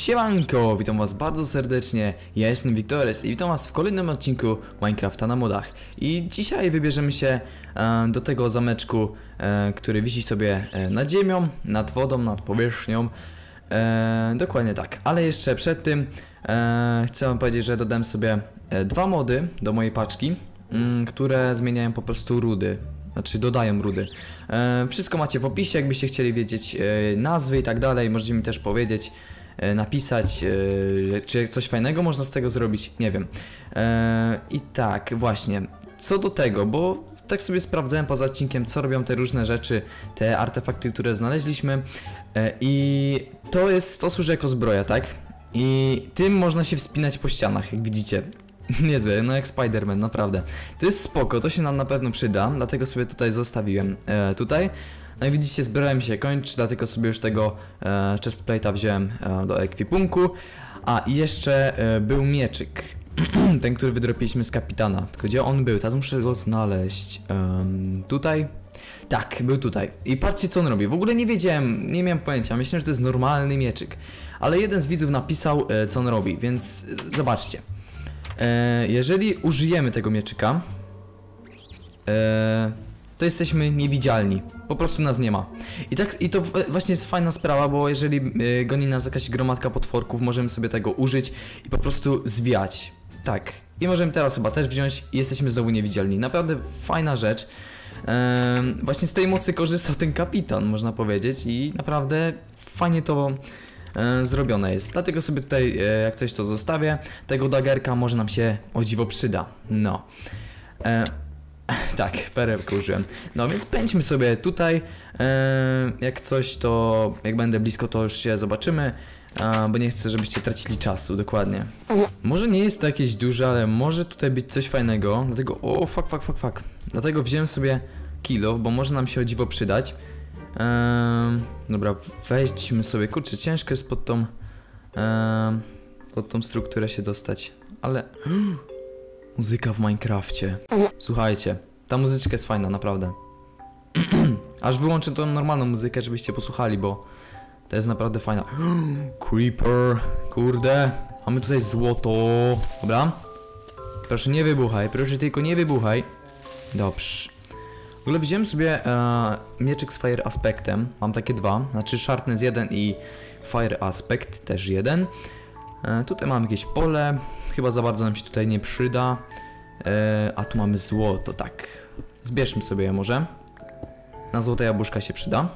Siemanko, witam was bardzo serdecznie, ja jestem Wiktorec i witam was w kolejnym odcinku Minecrafta na modach. I dzisiaj wybierzemy się e, do tego zameczku, e, który wisi sobie e, nad ziemią, nad wodą, nad powierzchnią. E, dokładnie tak, ale jeszcze przed tym e, chcę wam powiedzieć, że dodałem sobie e, dwa mody do mojej paczki, mm, które zmieniają po prostu rudy. Znaczy dodają rudy. E, wszystko macie w opisie, jakbyście chcieli wiedzieć e, nazwy i tak dalej. Możecie mi też powiedzieć, napisać, e, czy coś fajnego można z tego zrobić. Nie wiem. E, I tak, właśnie. Co do tego, bo tak sobie sprawdzałem poza odcinkiem, co robią te różne rzeczy, te artefakty, które znaleźliśmy. E, I to jest, to służy jako zbroja, tak? I tym można się wspinać po ścianach, jak widzicie. Niezłe, no jak Spider-Man, naprawdę. To jest spoko, to się nam na pewno przyda, dlatego sobie tutaj zostawiłem e, tutaj. No i widzicie, mi się kończy, dlatego sobie już tego e, chestplate'a wziąłem e, do ekwipunku. A jeszcze e, był mieczyk, ten, który wydropiliśmy z kapitana. Tylko gdzie on był? Teraz muszę go znaleźć. Tutaj? Tak, był tutaj. I patrzcie co on robi. W ogóle nie wiedziałem, nie miałem pojęcia. Myślałem, że to jest normalny mieczyk. Ale jeden z widzów napisał, e, co on robi, więc e, zobaczcie. E, jeżeli użyjemy tego mieczyka, e, to jesteśmy niewidzialni. Po prostu nas nie ma. I tak i to właśnie jest fajna sprawa, bo jeżeli e, goni nas jakaś gromadka potworków, możemy sobie tego użyć i po prostu zwiać. Tak. I możemy teraz chyba też wziąć i jesteśmy znowu niewidzialni. Naprawdę fajna rzecz. Właśnie z tej mocy korzystał ten kapitan, można powiedzieć, i naprawdę fajnie to e, zrobione jest. Dlatego sobie tutaj, e, jak coś to zostawię. Tego dagerka może nam się o dziwo przyda. No. E, tak, perełkę użyłem. No więc pędźmy sobie tutaj. E, jak coś, to jak będę blisko, to już się zobaczymy. Bo nie chcę, żebyście tracili czasu, dokładnie. Może nie jest to jakieś duże, ale może tutaj być coś fajnego. Dlatego, o, fuck, fuck, fuck, fuck. Dlatego wziąłem sobie kilo, bo może nam się o dziwo przydać. Ehm, dobra, weźmy sobie, kurczę, ciężko jest pod tą, em, pod tą strukturę się dostać, ale... Muzyka w Minecrafcie. Słuchajcie, ta muzyczka jest fajna, naprawdę. Aż wyłączę tą normalną muzykę, żebyście posłuchali, bo to jest naprawdę fajna. Creeper, kurde, mamy tutaj złoto. Dobra. Proszę nie wybuchaj, proszę tylko nie wybuchaj. Dobrze. W ogóle wziąłem sobie e, mieczyk z Fire Aspektem. Mam takie dwa, znaczy Sharpness 1 i Fire Aspect też jeden. E, tutaj mam jakieś pole, chyba za bardzo nam się tutaj nie przyda. E, a tu mamy złoto, tak. Zbierzmy sobie je może. Na złote jabłuszka się przyda.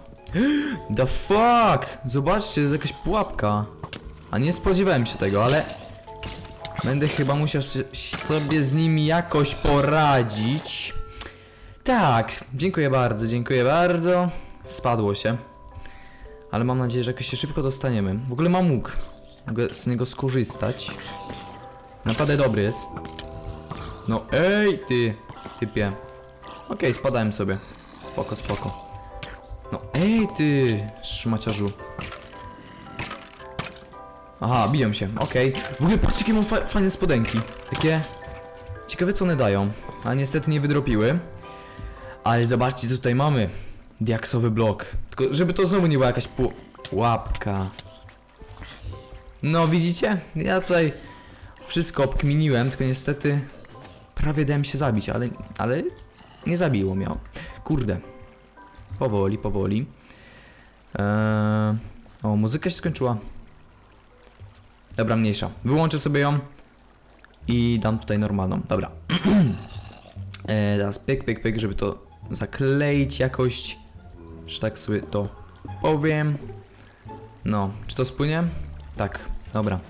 The fuck! Zobaczcie, to jest jakaś pułapka. A nie spodziewałem się tego, ale... Będę chyba musiał sobie z nimi jakoś poradzić. Tak, dziękuję bardzo, dziękuję bardzo. Spadło się. Ale mam nadzieję, że jakoś się szybko dostaniemy. W ogóle mam łuk. Mogę z niego skorzystać. Naprawdę dobry jest. No ej, ty, typie. Okej, spadałem sobie. Spoko, spoko. No ej, ty, szmaciarzu. Aha, biją się, okej. W ogóle patrzcie, jakie mam fa fajne spodenki. Takie... Ciekawe, co one dają. A niestety nie wydropiły. Ale zobaczcie, co tutaj mamy. Diaksowy blok. Tylko, żeby to znowu nie była jakaś pu pułapka. No, widzicie? Ja tutaj wszystko obkminiłem, tylko niestety prawie dałem się zabić, ale, ale nie zabiło mnie. Kurde. Powoli, powoli. Eee, o, muzyka się skończyła. Dobra, mniejsza. Wyłączę sobie ją i dam tutaj normalną. Dobra. E, teraz pyk, pyk, pyk, żeby to zakleić jakoś, że tak sobie to powiem. No, czy to spłynie? Tak, dobra.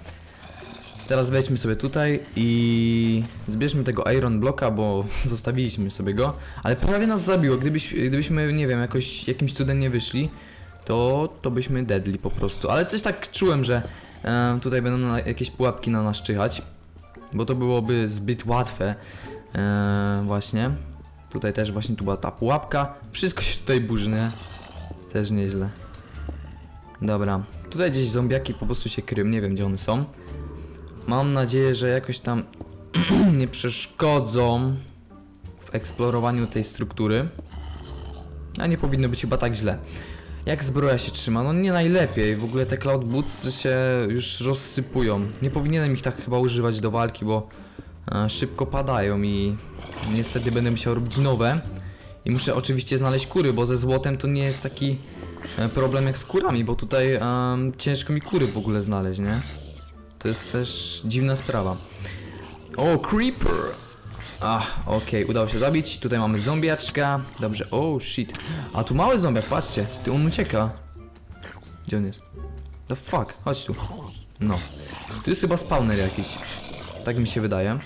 Teraz wejdźmy sobie tutaj i zbierzmy tego Iron Blocka, bo zostawiliśmy sobie go, ale prawie nas zabiło. Gdybyś, gdybyśmy, nie wiem, jakoś jakimś cudem nie wyszli, to, to byśmy deadli po prostu. Ale coś tak czułem, że e, tutaj będą na, jakieś pułapki na nas czyhać, bo to byłoby zbyt łatwe. E, właśnie. Tutaj też właśnie tu była ta pułapka. Wszystko się tutaj burzy, nie? Też nieźle. Dobra. Tutaj gdzieś zombiaki po prostu się kryją, nie wiem gdzie one są. Mam nadzieję, że jakoś tam nie przeszkodzą w eksplorowaniu tej struktury. A nie powinno być chyba tak źle. Jak zbroja się trzyma? No nie najlepiej. W ogóle te Cloud Boots się już rozsypują. Nie powinienem ich tak chyba używać do walki, bo e, szybko padają i niestety będę musiał robić nowe. I muszę oczywiście znaleźć kury, bo ze złotem to nie jest taki e, problem jak z kurami, bo tutaj ciężko mi kury w ogóle znaleźć, nie? To jest też dziwna sprawa. O, Creeper! Ach, okej, udało się zabić. Tutaj mamy zombiaczka. Dobrze, oh shit. A tu mały zombiak, patrzcie. Ty, on ucieka. Gdzie on jest? The fuck, chodź tu. No. Tu jest chyba spawner jakiś. Tak mi się wydaje.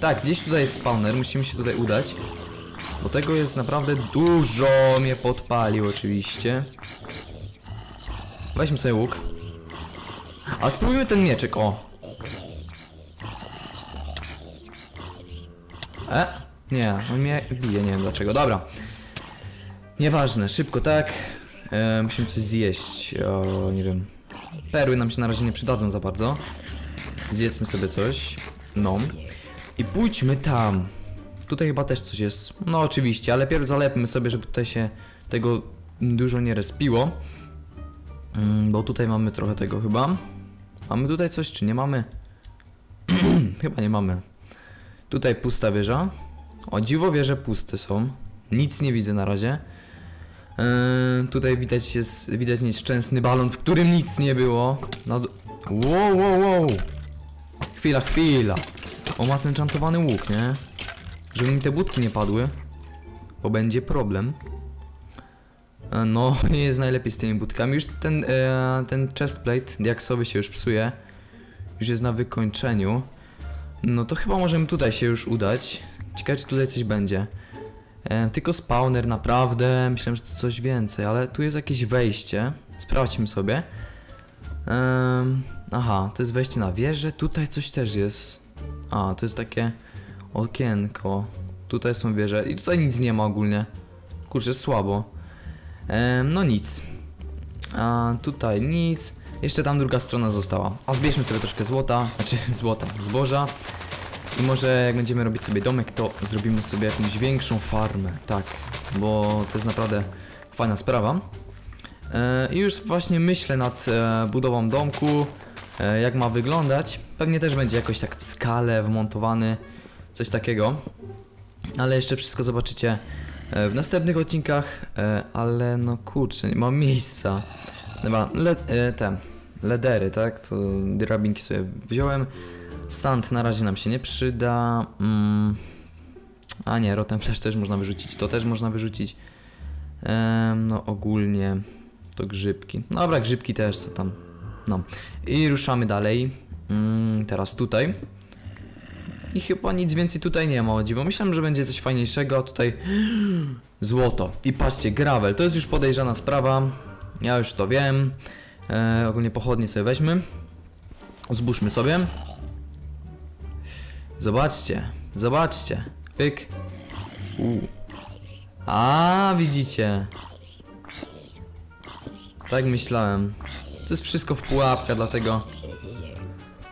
Tak, gdzieś tutaj jest spawner, musimy się tutaj udać. Bo tego jest naprawdę dużo. Mnie podpalił oczywiście. Weźmy sobie łuk. A spróbujmy ten mieczyk, o. E? Nie, on mnie bije, nie wiem dlaczego. Dobra. Nieważne, szybko tak. E, musimy coś zjeść. O, nie wiem. Perły nam się na razie nie przydadzą za bardzo. Zjedzmy sobie coś. No. I pójdźmy tam. Tutaj chyba też coś jest. No oczywiście, ale pierw zalepmy sobie, żeby tutaj się tego dużo nie respiło. Mm, bo tutaj mamy trochę tego chyba. Mamy tutaj coś, czy nie mamy? chyba nie mamy. Tutaj pusta wieża. O dziwo wieże puste są. Nic nie widzę na razie. Yy, tutaj widać jest widać nieszczęsny balon, w którym nic nie było. No, wow, wow, wow. Chwila, chwila. O, ma zenchantowany łuk, nie? Żeby mi te budki nie padły. Bo będzie problem. E, No, nie jest najlepiej z tymi budkami. Już ten, e, ten chestplate diaksowy się już psuje. Już jest na wykończeniu. No to chyba możemy tutaj się już udać. Ciekawe czy tutaj coś będzie. E, tylko spawner naprawdę. Myślałem, że to coś więcej, ale tu jest jakieś wejście. Sprawdźmy sobie. Em, aha, to jest wejście na wieżę. Tutaj coś też jest. A, to jest takie okienko. Tutaj są wieże i tutaj nic nie ma ogólnie. Kurczę, słabo. Em, no nic. A tutaj nic. Jeszcze tam druga strona została. A zbierzmy sobie troszkę złota, znaczy złota, zboża. I może jak będziemy robić sobie domek, to zrobimy sobie jakąś większą farmę. Tak, bo to jest naprawdę fajna sprawa. E, I już właśnie myślę nad e, budową domku, e, jak ma wyglądać. Pewnie też będzie jakoś tak w skale wmontowany, coś takiego. Ale jeszcze wszystko zobaczycie e, w następnych odcinkach, e, ale no kurczę, nie mam miejsca. Dobra, le, e, te ledery, tak? To drabinki sobie wziąłem. Sand na razie nam się nie przyda. Mm. A nie, Rotten Flash też można wyrzucić, to też można wyrzucić. Em, no ogólnie to grzybki. Dobra, grzybki też, co tam. No. I ruszamy dalej. Mm, teraz tutaj. I chyba nic więcej tutaj nie ma, o dziwo. Myślałem, że będzie coś fajniejszego, tutaj złoto. I patrzcie, gravel, to jest już podejrzana sprawa. Ja już to wiem. E, ogólnie pochodnie sobie weźmy. Zbóżmy sobie. Zobaczcie, zobaczcie. Pyk. U. A, widzicie. Tak myślałem. To jest wszystko w pułapka, dlatego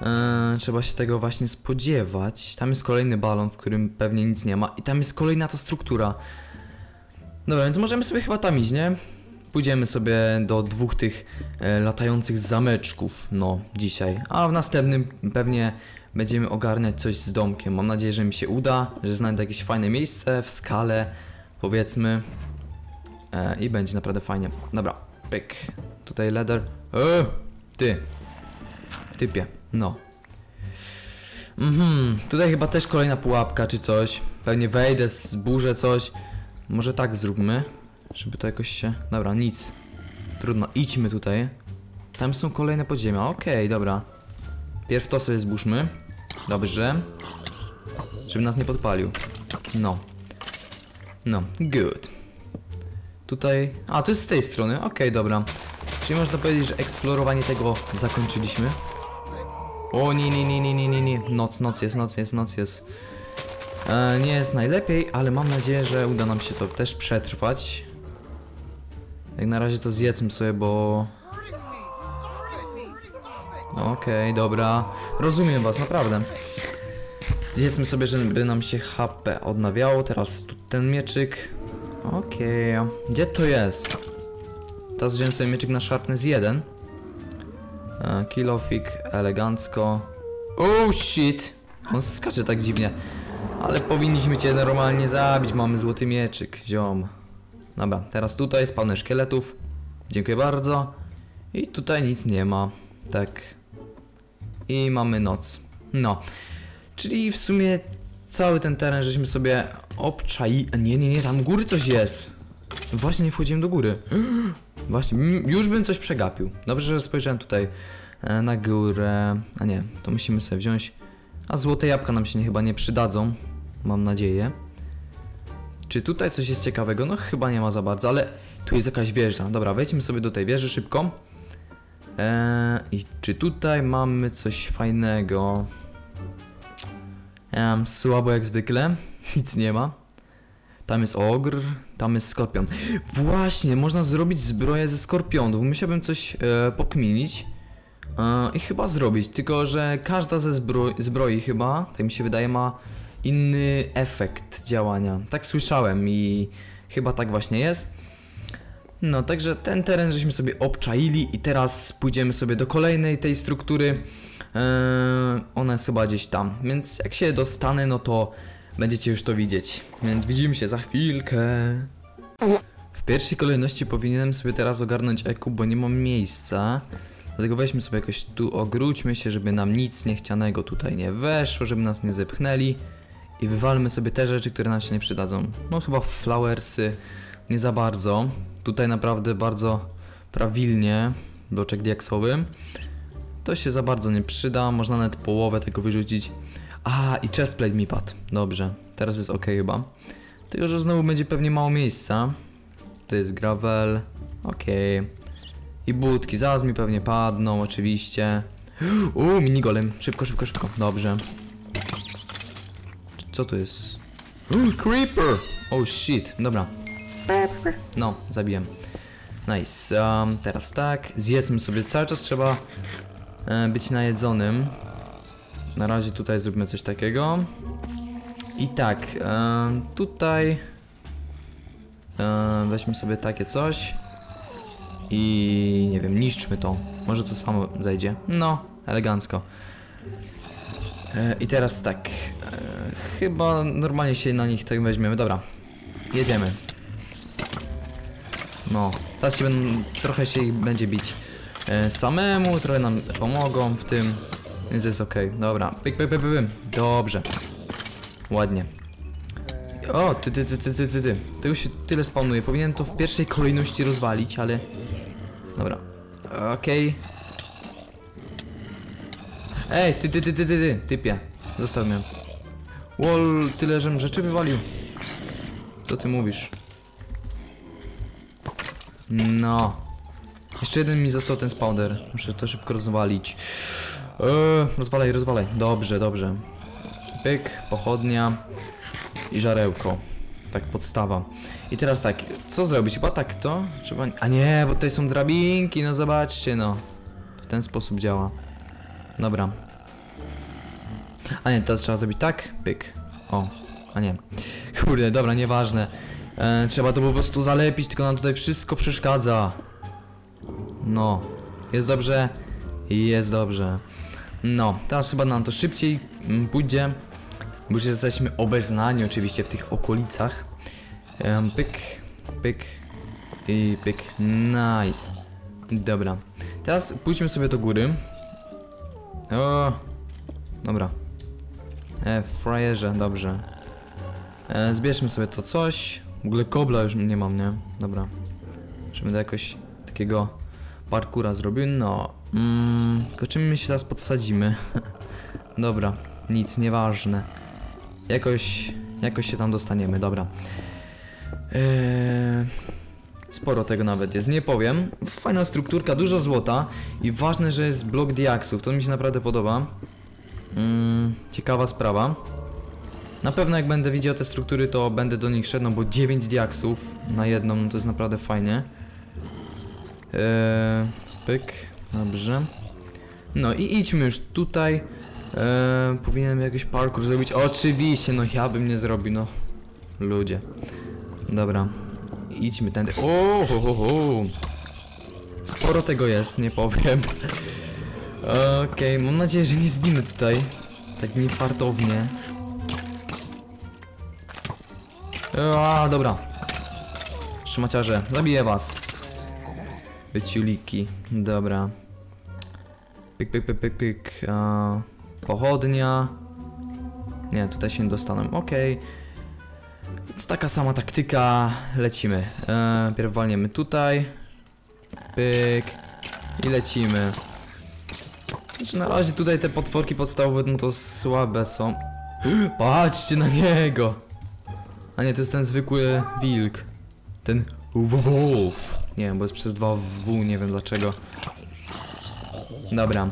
e, trzeba się tego właśnie spodziewać. Tam jest kolejny balon, w którym pewnie nic nie ma. I tam jest kolejna ta struktura. Dobra, więc możemy sobie chyba tam iść, nie? Pójdziemy sobie do dwóch tych e, latających zameczków, no, dzisiaj. A w następnym pewnie będziemy ogarniać coś z domkiem. Mam nadzieję, że mi się uda, że znajdę jakieś fajne miejsce w skale, powiedzmy. E, I będzie naprawdę fajnie. Dobra, pyk. Tutaj leder. E, ty. Typie, no. Mhm, tutaj chyba też kolejna pułapka czy coś. Pewnie wejdę, zburzę coś. Może tak zróbmy, żeby to jakoś się... Dobra, nic. Trudno, idźmy tutaj. Tam są kolejne podziemia, okej, dobra. Pierw to sobie zbóżmy. Dobrze. Żeby nas nie podpalił. No. No, good. Tutaj... A, to jest z tej strony, okej, dobra. Czyli można powiedzieć, że eksplorowanie tego zakończyliśmy. O nie, nie, nie, nie, nie, nie, nie. Noc, noc jest, noc jest, noc jest. E, nie jest najlepiej, ale mam nadzieję, że uda nam się to też przetrwać. Jak na razie to zjedzmy sobie, bo... Okej, dobra. Rozumiem was, naprawdę. Zjedzmy sobie, żeby nam się HP odnawiało. Teraz tu ten mieczyk. Okej. Gdzie to jest? Teraz wziąłem sobie mieczyk na sharpness 1. E, Kilofik, elegancko. Oh shit! On skacze tak dziwnie. Ale powinniśmy cię normalnie zabić, mamy złoty mieczyk, ziom. Dobra, teraz tutaj spawner szkieletów. Dziękuję bardzo. I tutaj nic nie ma. Tak. I mamy noc. No. Czyli w sumie cały ten teren żeśmy sobie obczai... Nie, nie, nie, tam góry coś jest. Właśnie nie wchodziłem do góry. Właśnie, już bym coś przegapił. Dobrze, że spojrzałem tutaj e, na górę. A nie, to musimy sobie wziąć. A złote jabłka nam się nie, chyba nie przydadzą. Mam nadzieję. Czy tutaj coś jest ciekawego? No chyba nie ma za bardzo, ale tu jest jakaś wieża. Dobra, wejdźmy sobie do tej wieży szybko. Eee, I czy tutaj mamy coś fajnego? Ehm, słabo jak zwykle. Nic nie ma. Tam jest ogr, tam jest skorpion. Właśnie, można zrobić zbroję ze skorpionów. Musiałbym coś e, pokminić. E, I chyba zrobić, tylko że każda ze zbro zbroi chyba, tak mi się wydaje, ma inny efekt działania. Tak słyszałem i chyba tak właśnie jest. No, także ten teren żeśmy sobie obczaili i teraz pójdziemy sobie do kolejnej tej struktury. Eee, ona jest chyba gdzieś tam, więc jak się dostanę, no to będziecie już to widzieć. Więc widzimy się za chwilkę. W pierwszej kolejności powinienem sobie teraz ogarnąć eku, bo nie mam miejsca. Dlatego weźmy sobie jakoś tu, ogróćmy się, żeby nam nic niechcianego tutaj nie weszło, żeby nas nie zepchnęli. I wywalmy sobie te rzeczy, które nam się nie przydadzą. No chyba flowersy nie za bardzo. Tutaj naprawdę bardzo prawilnie bloczek diaksowy. To się za bardzo nie przyda, można nawet połowę tego wyrzucić. A, i chestplate mi padł. Dobrze, teraz jest ok chyba. Tylko, że znowu będzie pewnie mało miejsca. To jest gravel. Ok. I budki, zaraz mi pewnie padną, oczywiście. Uuu, minigolem. Szybko, szybko, szybko. Dobrze. Co to jest? Uuu, creeper! Oh shit, dobra. No, zabiłem. Nice. Um, teraz tak, zjedzmy sobie. Cały czas trzeba e, być najedzonym. Na razie tutaj zróbmy coś takiego. I tak, tutaj weźmy sobie takie coś. I nie wiem, niszczmy to. Może to samo zejdzie. No, elegancko. E, I teraz tak. E, chyba normalnie się na nich tak weźmiemy. Dobra. Jedziemy. No, teraz się będą, trochę się ich będzie bić e, samemu, trochę nam pomogą w tym, więc jest ok. Dobra, pyk, pyk, pyk, pyk. Dobrze. Ładnie. O, ty, ty, ty, ty, ty, ty, ty. Tego się tyle spawnuje. Powinienem to w pierwszej kolejności rozwalić, ale... Dobra. Okej. Ej, ty, ty, ty, ty, ty, ty, typie. Zostaw mnie. Wall, tyle, żem rzeczy wywalił. Co ty mówisz? No. Jeszcze jeden mi został ten spawner. Muszę to szybko rozwalić. Eee, rozwalaj, rozwalaj. Dobrze, dobrze. Pyk, pochodnia i żarełko. Tak, podstawa. I teraz tak, co zrobić? Chyba tak to? Trzeba... A nie, bo tutaj są drabinki, no zobaczcie, no. W ten sposób działa. Dobra. A nie, teraz trzeba zrobić tak, pyk. O, a nie. Kurde, dobra, nieważne. E, trzeba to po prostu zalepić, tylko nam tutaj wszystko przeszkadza. No, jest dobrze. Jest dobrze. No, teraz chyba nam to szybciej mm, pójdzie. Bo już jesteśmy obeznani oczywiście w tych okolicach. Em, pyk, pyk i pyk. Nice. Dobra. Teraz pójdźmy sobie do góry. O, dobra. E, frajerze, dobrze. E, zbierzmy sobie to coś. W ogóle kobla już nie mam, nie? Dobra. Czy będę jakoś takiego parkura zrobił? No. Mm, tylko czym my się teraz podsadzimy? dobra, nic, nieważne. Jakoś, jakoś się tam dostaniemy, dobra. Eee, sporo tego nawet jest, nie powiem. Fajna strukturka, dużo złota i ważne, że jest blok diaksów, to mi się naprawdę podoba. Mm, ciekawa sprawa. Na pewno jak będę widział te struktury, to będę do nich szedł, no bo 9 diaksów na jedną, no to jest naprawdę fajnie. Eee, pyk, dobrze. No i idźmy już tutaj. Eee, powinienem jakiś parkour zrobić. Oczywiście, no ja bym nie zrobił, no. Ludzie. Dobra. Idźmy tędy. O, ho, ho, ho. Sporo tego jest, nie powiem. Okej, mam nadzieję, że nie zginę tutaj. Tak niefartownie. A, dobra. Szmaciarze, zabiję was. Wyciuliki, dobra. Pyk, pyk, pyk, pyk. A, pochodnia. Nie, tutaj się nie dostaną, okej. Więc taka sama taktyka, lecimy. E, pierw walniemy tutaj. Pyk. I lecimy. Znaczy na razie tutaj te potworki podstawowe, no to słabe są. Patrzcie na niego! A nie, to jest ten zwykły wilk. Ten wolf. Nie wiem, bo jest przez dwa W, nie wiem dlaczego. Dobra.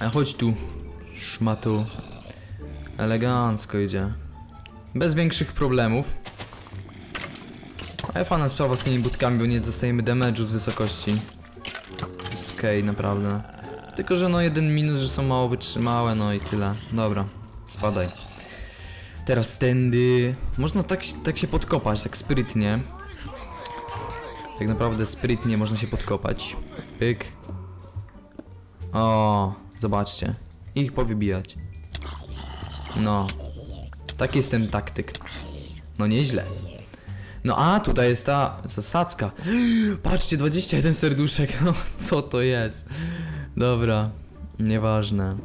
A chodź tu, szmatu. Elegancko idzie. Bez większych problemów. Ale fajna sprawa z tymi budkami, bo nie dostajemy damage'u z wysokości. Jest okej, naprawdę. Tylko, że no jeden minus, że są mało wytrzymałe, no i tyle. Dobra, spadaj. Teraz tędy. Można tak, tak się podkopać, tak sprytnie. Tak naprawdę sprytnie można się podkopać. Pyk. O, zobaczcie. Ich powybijać. No. Tak jest ten taktyk. No nieźle. No a, tutaj jest ta zasadzka. Patrzcie, 21 serduszek. No, co to jest? Dobra. Nieważne.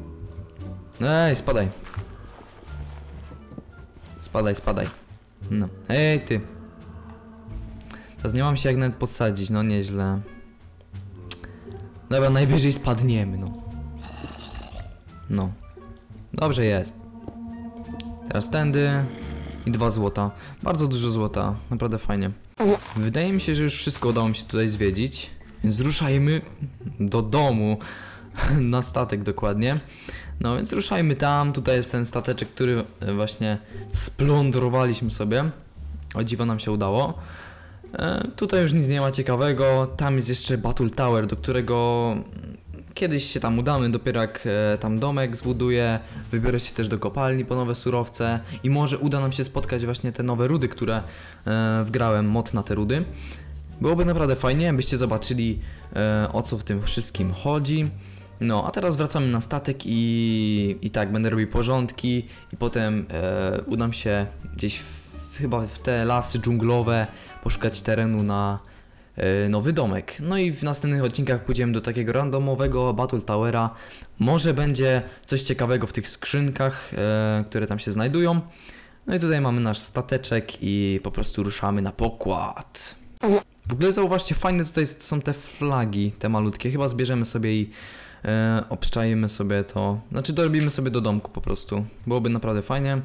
Ej, spadaj. Spadaj, spadaj. No. Ej, ty. Teraz nie mam się jak nawet podsadzić, no nieźle. Dobra, najwyżej spadniemy, no. No. Dobrze jest. Teraz tędy. I dwa złota. Bardzo dużo złota. Naprawdę fajnie. Wydaje mi się, że już wszystko udało mi się tutaj zwiedzić. Więc ruszajmy do domu. Na statek dokładnie. No więc ruszajmy tam. Tutaj jest ten stateczek, który właśnie splądrowaliśmy sobie. O dziwo nam się udało. E, tutaj już nic nie ma ciekawego. Tam jest jeszcze Battle Tower, do którego kiedyś się tam udamy, dopiero jak e, tam domek zbuduję, wybiorę się też do kopalni po nowe surowce i może uda nam się spotkać właśnie te nowe rudy, które e, wgrałem mod na te rudy. Byłoby naprawdę fajnie, byście zobaczyli o co w tym wszystkim chodzi. No, a teraz wracamy na statek i, i tak, będę robił porządki i potem e, udam się gdzieś w, chyba w te lasy dżunglowe poszukać terenu na e, nowy domek. No i w następnych odcinkach pójdziemy do takiego randomowego Battle Towera. Może będzie coś ciekawego w tych skrzynkach, e, które tam się znajdują. No i tutaj mamy nasz stateczek i po prostu ruszamy na pokład. W ogóle zauważcie, fajne tutaj są te flagi, te malutkie. Chyba zbierzemy sobie i e, sobie to. Znaczy dorobimy sobie do domku po prostu. Byłoby naprawdę fajnie.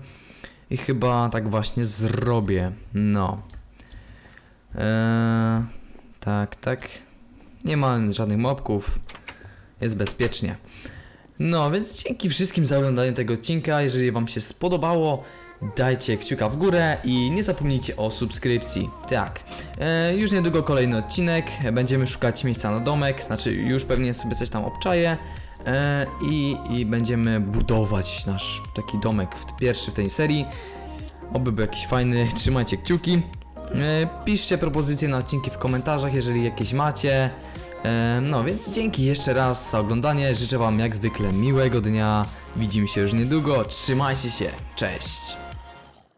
I chyba tak właśnie zrobię. No. E, tak, tak. Nie ma żadnych mobków. Jest bezpiecznie. No, więc dzięki wszystkim za oglądanie tego odcinka. Jeżeli Wam się spodobało, dajcie kciuka w górę i nie zapomnijcie o subskrypcji. Tak, e, już niedługo kolejny odcinek, będziemy szukać miejsca na domek, znaczy już pewnie sobie coś tam obczaję i, i będziemy budować nasz taki domek w, pierwszy w tej serii. Oby był jakiś fajny, trzymajcie kciuki. E, piszcie propozycje na odcinki w komentarzach, jeżeli jakieś macie. E, No więc dzięki jeszcze raz za oglądanie. Życzę Wam jak zwykle miłego dnia. Widzimy się już niedługo. Trzymajcie się. Cześć.